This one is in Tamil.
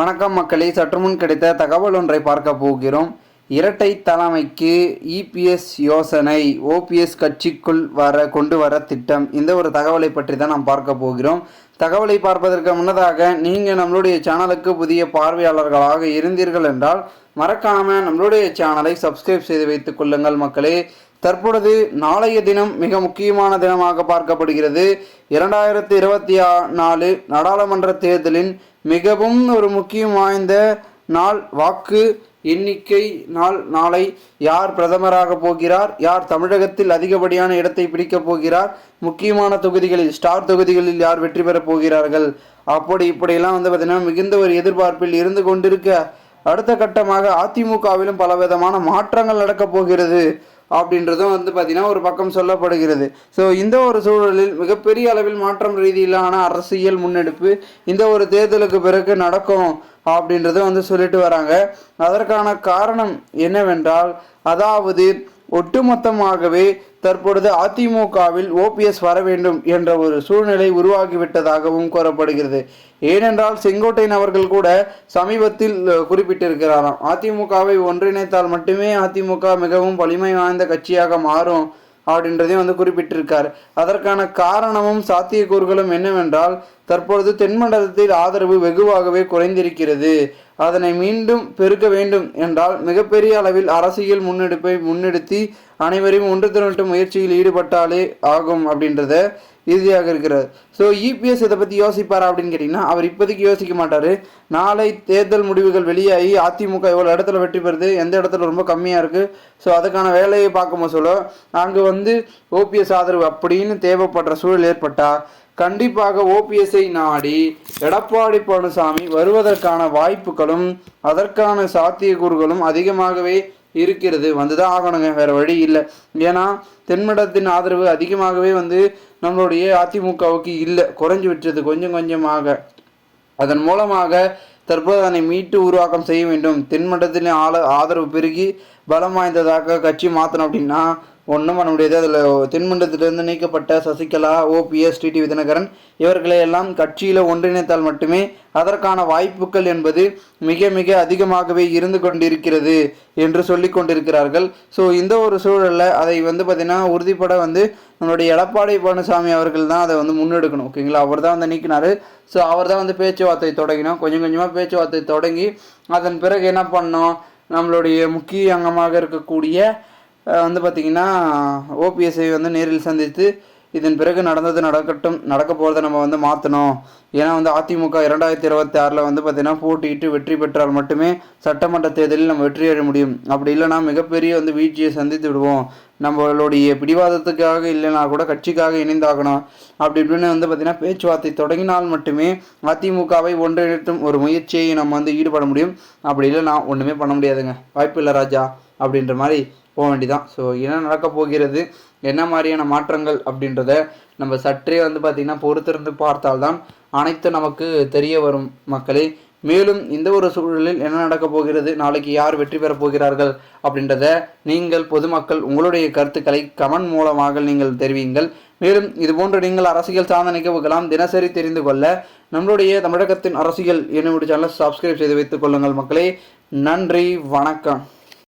வணக்கம் மக்களே சற்றுமுன் கிடைத்த தகவல் ஒன்றை பார்க்க போகிறோம். இரட்டை தலைமைக்கு இபிஎஸ் யோசனை ஓபிஎஸ் கட்சிக்குள் வர கொண்டு வர திட்டம். இந்த ஒரு தகவலை பற்றி தான் நாம் பார்க்க போகிறோம். தகவலை பார்ப்பதற்கு முன்னதாக நீங்கள் நம்மளுடைய சேனலுக்கு புதிய பார்வையாளர்களாக இருந்தீர்கள் என்றால் மறக்காமல் நம்மளுடைய சேனலை சப்ஸ்கிரைப் செய்து வைத்துக் கொள்ளுங்கள் மக்களே. தற்பொழுது நாளைய தினம் மிக முக்கியமான தினமாக பார்க்கப்படுகிறது. இரண்டாயிரத்தி இருபத்தி நாலு நாடாளுமன்ற தேர்தலின் மிகவும் ஒரு முக்கியம் வாய்ந்த நாள் வாக்கு எண்ணிக்கை நாள். நாளை யார் பிரதமராக போகிறார்? யார் தமிழகத்தில் அதிகப்படியான இடத்தை பிடிக்கப் போகிறார்? முக்கியமான தொகுதிகளில் ஸ்டார் தொகுதிகளில் யார் வெற்றி பெறப் போகிறார்கள்? அப்படி இப்படியெல்லாம் வந்து பார்த்தீங்கன்னா மிகுந்த ஒரு எதிர்பார்ப்பில் இருந்து கொண்டிருக்க அடுத்த கட்டமாக அதிமுகவிலும் பலவிதமான மாற்றங்கள் நடக்கப் போகிறது அப்படின்றதும் வந்து பார்த்தீங்கன்னா ஒரு பக்கம் சொல்லப்படுகிறது. ஸோ இந்த ஒரு சூழலில் மிகப்பெரிய அளவில் மாற்றம் ரீதியிலான அரசியல் முன்னெடுப்பு இந்த ஒரு தேர்தலுக்கு பிறகு நடக்கும் அப்படின்றதும் வந்து சொல்லிட்டு வராங்க. அதற்கான காரணம் என்னவென்றால் அதாவது ஒட்டுமொத்தமாகவே தற்பொழுது அதிமுகவில் ஓபிஎஸ் வர வேண்டும் என்ற ஒரு சூழ்நிலை உருவாகிவிட்டதாகவும் கூறப்படுகிறது. ஏனென்றால் செங்கோட்டையன் அவர்கள் கூட சமீபத்தில் குறிப்பிட்டிருக்கிறாராம். அதிமுகவை ஒன்றிணைத்தால் மட்டுமே அதிமுக மிகவும் வலிமை வாய்ந்த கட்சியாக மாறும் அப்படின்றதையும் வந்து குறிப்பிட்டிருக்கார். அதற்கான காரணமும் சாத்தியக்கூறுகளும் என்னவென்றால் தற்பொழுது தென்மண்டலத்தில் ஆதரவு வெகுவாகவே குறைந்திருக்கிறது. அதனை மீண்டும் பெருக்க வேண்டும் என்றால் மிகப்பெரிய அளவில் அரசியல் முன்னெடுப்பை முன்னெடுத்தி அனைவரையும் ஒன்று திரட்டு முயற்சியில் ஈடுபட்டாலே ஆகும் அப்படின்றத இறுதியாக இருக்கிறார் ஸோ இபிஎஸ் இதை பற்றி யோசிப்பாரா அப்படின்னு கேட்டிங்கன்னா அவர் இப்போதைக்கு யோசிக்க மாட்டார். நாளை தேர்தல் முடிவுகள் வெளியாகி அதிமுக எவ்வளோ இடத்துல வெற்றி பெறுது எந்த இடத்துல ரொம்ப கம்மியாக இருக்குது ஸோ அதுக்கான வேலையை பார்க்கும்போது சொல்ல அங்கே வந்து ஓபிஎஸ் ஆதரவு அப்படின்னு தேவைப்படுற சூழல் ஏற்பட்டால் கண்டிப்பாக ஓபிஎஸ்ஐ நாடி எடப்பாடி பழனிசாமி வருவதற்கான வாய்ப்புகளும் அதற்கான சாத்தியக்கூறுகளும் அதிகமாகவே இருக்கிறது. வந்துதான் ஆகணுங்க. வேற வழி இல்லை. ஏன்னா தென்மடத்தின் ஆதரவு அதிகமாகவே வந்து நம்மளுடைய அதிமுகவுக்கு இல்லை. குறைஞ்சு விட்டது கொஞ்சம் கொஞ்சமாக. அதன் மூலமாக தற்போது அதனை மீட்டு உருவாக்கம் செய்ய வேண்டும். தென்மண்டத்தின் ஆள ஆதரவு பெருகி பலம் வாய்ந்ததாக கட்சி மாற்றணும் அப்படின்னா ஒன்றும் பண்ண முடியாது. அதில் தென்மண்டலத்திலிருந்து நீக்கப்பட்ட சசிகலா ஓபிஎஸ் டிடிவி தினகரன் இவர்களை எல்லாம் கட்சியில் ஒன்றிணைத்தால் மட்டுமே அதற்கான வாய்ப்புகள் என்பது மிக மிக அதிகமாகவே இருந்து கொண்டிருக்கிறது என்று சொல்லி கொண்டிருக்கிறார்கள். ஸோ இந்த ஒரு சூழலில் அதை வந்து பார்த்திங்கன்னா உறுதிப்பட வந்து நம்மளுடைய எடப்பாடி பழனிசாமி அவர்கள் தான் அதை வந்து முன்னெடுக்கணும். ஓகேங்களா அவர் தான் வந்து நீக்கினார். ஸோ அவர் தான் வந்து பேச்சுவார்த்தை தொடங்கினோம் கொஞ்சம் கொஞ்சமாக பேச்சுவார்த்தை தொடங்கி அதன் பிறகு என்ன பண்ணோம்? நம்மளுடைய முக்கிய அங்கமாக இருக்கக்கூடிய வந்து பார்த்திங்கன்னா ஓபிஎஸ்ஐ வந்து நேரில் சந்தித்து இதன் பிறகு நடந்தது நடக்கட்டும் நடக்க போகிறத நம்ம வந்து மாற்றணும் ஏன்னா வந்து அதிமுக இரண்டாயிரத்தி இருபத்தி ஆறில் வந்து பார்த்திங்கன்னா போட்டியிட்டு வெற்றி பெற்றால் மட்டுமே சட்டமன்ற தேர்தலில் நம்ம வெற்றி அடைய முடியும். அப்படி இல்லைன்னா மிகப்பெரிய வந்து வீழ்ச்சியை சந்தித்து விடுவோம். நம்மளுடைய பிடிவாதத்துக்காக இல்லைனா கூட கட்சிக்காக இணைந்தாகணும். அப்படி இப்படின்னு வந்து பார்த்திங்கன்னா பேச்சுவார்த்தை தொடங்கினால் மட்டுமே அதிமுகவை ஒன்றிணைத்தும் ஒரு முயற்சியை நம்ம வந்து ஈடுபட முடியும். அப்படி இல்லைனா ஒன்றுமே பண்ண முடியாதுங்க. வாய்ப்பு இல்லை ராஜா அப்படின்ற மாதிரி போக வேண்டிதான். ஸோ என்ன நடக்க போகிறது? என்ன மாதிரியான மாற்றங்கள் அப்படின்றத நம்ம சற்றே வந்து பார்த்திங்கன்னா பொறுத்திருந்து பார்த்தால்தான் அனைத்து நமக்கு தெரிய வரும் மக்களே. மேலும் இந்த ஒரு சூழலில் என்ன நடக்க போகிறது? நாளைக்கு யார் வெற்றி பெறப் போகிறார்கள் அப்படின்றத நீங்கள் பொதுமக்கள் உங்களுடைய கருத்துக்களை கமெண்ட் மூலமாக நீங்கள் தெரிவிங்கள் மேலும் இதுபோன்று நீங்கள் அரசியல் சார்ந்த நிகழ்வுகளாம் தினசரி தெரிந்து கொள்ள நம்மளுடைய தமிழகத்தின் அரசியல் என்னுடைய சேனலை சப்ஸ்கிரைப் செய்து வைத்துக் கொள்ளுங்கள் மக்களே. நன்றி வணக்கம்.